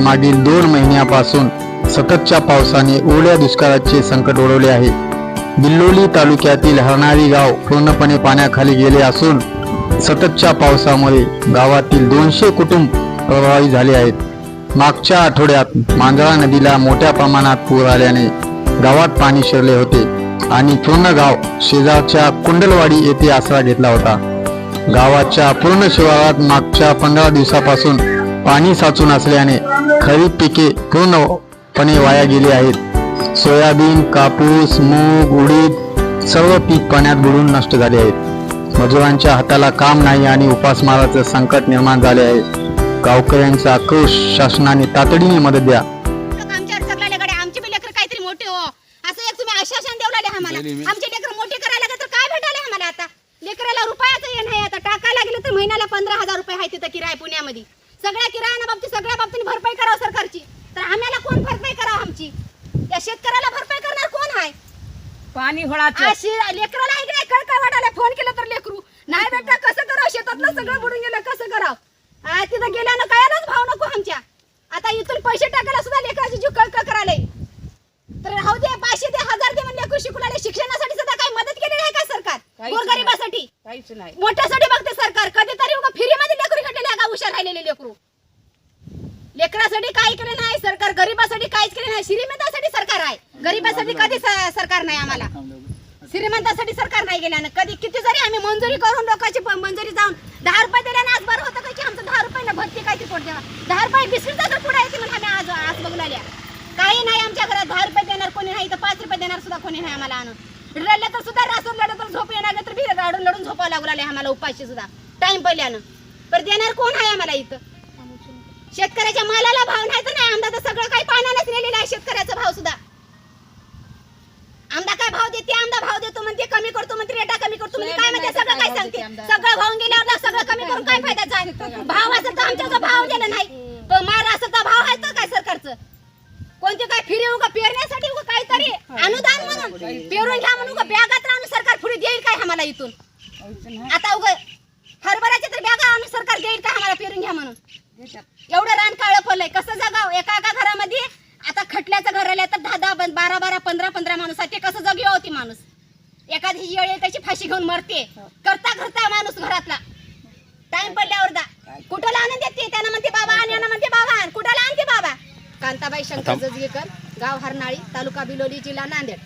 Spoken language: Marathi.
मागील दोन महिन्यापासून सततच्या पावसाने ओल्या दुष्काळाचे संकट ओढवले आहे. बिल्लोली तालुक्यातील हरणारी गाव पूर्णपणे पाण्याखाली गेले असून सततच्या पावसामुळे गावातील दोनशे कुटुंब प्रभावित झाले आहेत. मागच्या आठवड्यात मांजळा नदीला मोठ्या प्रमाणात पूर आल्याने गावात पाणी शिरले होते आणि पूर्ण गाव शेजारच्या कुंडलवाडी येथे आसरा घेतला होता. गावाच्या पूर्ण शिवारात मागच्या पंधरा दिवसापासून पाणी साचून असल्याने खरीप पिके पूर्णपणे वाया गेली आहेत. सोयाबीन कापूस मूग उडीद सर्व पीक पाण्यात बुडून नष्ट झाले आहेत. मजुरांच्या हाताला काम नाही आणि उपासमाराचं संकट निर्माण झाले आहे. गावकऱ्यांचा आक्रोश शासनाने तातडीने मदत द्या. आमच्यावर सगळ्याकडे आमची बी लेकर काहीतरी मोठे हो. असं एक तुम्ही आश्वासन देऊ लागले आम्हाला. आमचे लेकर मोठे करायला लागले तर काय भेटायला आम्हाला आता? लेकराला रुपयाचं हे नाही आता. टाकायला गेलं तर महिन्याला पंधरा हजार रुपये आहे तिथं किराय पुण्यामध्ये. सगळ्या किरायाना बाबतीत सगळ्या बाबतीत भरपाई करावं सरकारची. तर आम्हाला कोण भरपाई करावं आमची? या शेतकऱ्याला भरपाई करणार कोण आहे? पाणी होळाचं. अशी लेकराला ऐक नाही? कळ काय वाटायला फोन केला तर लेकरू. नाही बेटा कसं करावं? शेतातलं सगळं बुडून गेलं कसं करावं? आ, तिथं गेल्यानं कळायलाच भाव नको आमच्या. आता इथून पैसे टाकायला सुद्धा लेकराची जीव कळकळ करायला तर राहू दे पाचशे दे हजार दे म्हणले शिकवले शिक्षणासाठी सुद्धा काही मदत केलेली आहे का सरकार? गोरगरिबासाठी? काहीच नाही. मोठ्यासाठी बघते सरकार कधीतरी उगा फ्रीमध्ये लेकरू घेतलेले का हुशार राहिलेले लेकरू लेकरासाठी काही केले नाही सरकार गरीबासाठी काहीच केले नाही श्रीमंतासाठी सरकार आहे. गरीबासाठी कधी सरकार नाही आम्हाला. श्रीमंतासाठी सरकार नाही गेल्यानं. कधी किती जरी आम्ही मंजुरी करून लोकांची मंजुरी जाऊन दहा रुपये दिल्यानं आज बरं होतं का की आमचं दहा रुपयाला भरती काय पोट द्यावा दहा रुपये बिस्किटचा तर पुढे येते म्हणून आम्ही आज आज बघू आल्या. काही नाही आमच्या घरात दहा रुपये देणार कोणी नाही तर पाच रुपये देणार सुद्धा कोणी नाही आम्हाला आणून. रडलं तर सुद्धा रासून रडलं तर झोप येणार तर बी रडून लढून झोपावं लागू लागले आम्हाला उपाशी सुद्धा. टाइम पहिल्यानं. पर देणार कोण आहे आम्हाला इथं? शेतकऱ्याच्या मालाला भाव नाही तर नाही. आमदा तर सगळं काही पाण्यानेच नेलेलं आहे शेतकऱ्याचा भाव सुद्धा. आमदा काय भाव देते? आमदा भाव देतो म्हणते कमी करतो म्हणते रेटा कमी करतो म्हणजे काय म्हणते? सगळं काय सांगते? सगळं भाव गेल्यावर सगळं कमी करून काय फायद्याचा आहे? भाव असं तर आमच्या भाव गेला नाही. मार असं तर भाव आहे तर काय सरकारचं? कोणते काय फिरे उगा पेरण्यासाठी उगा काहीतरी अनुदान म्हणून. पेरून घ्या म्हणून उगा. बॅगात आणून सरकार पुढे देईल काय आम्हाला इथून? आता उगा हरभऱ्याच्या तर बॅगा आणून सरकार देईल काय आम्हाला पेरून घ्या म्हणून. एवढं रान काळं पडलंय कसं जगाव? एका एका घरामध्ये आता खटल्याचं घर आलं तर दहा दहा बारा बारा पंधरा पंधरा माणूस आहे ते कसं जगी होती माणूस? एखादी येळ त्याची फाशी घेऊन मरते. करता करता माणूस घरातला. टाइम पडल्यावर दा. कुठं आणून देते? त्यानं म्हणते बाबा आणि यानं म्हणते बाबा आण कुठाला आणते बाबा? कांताबाई शंकर जजगेकर गाव हरनाळी तालुका बिलोली जिल्हा नांदेड.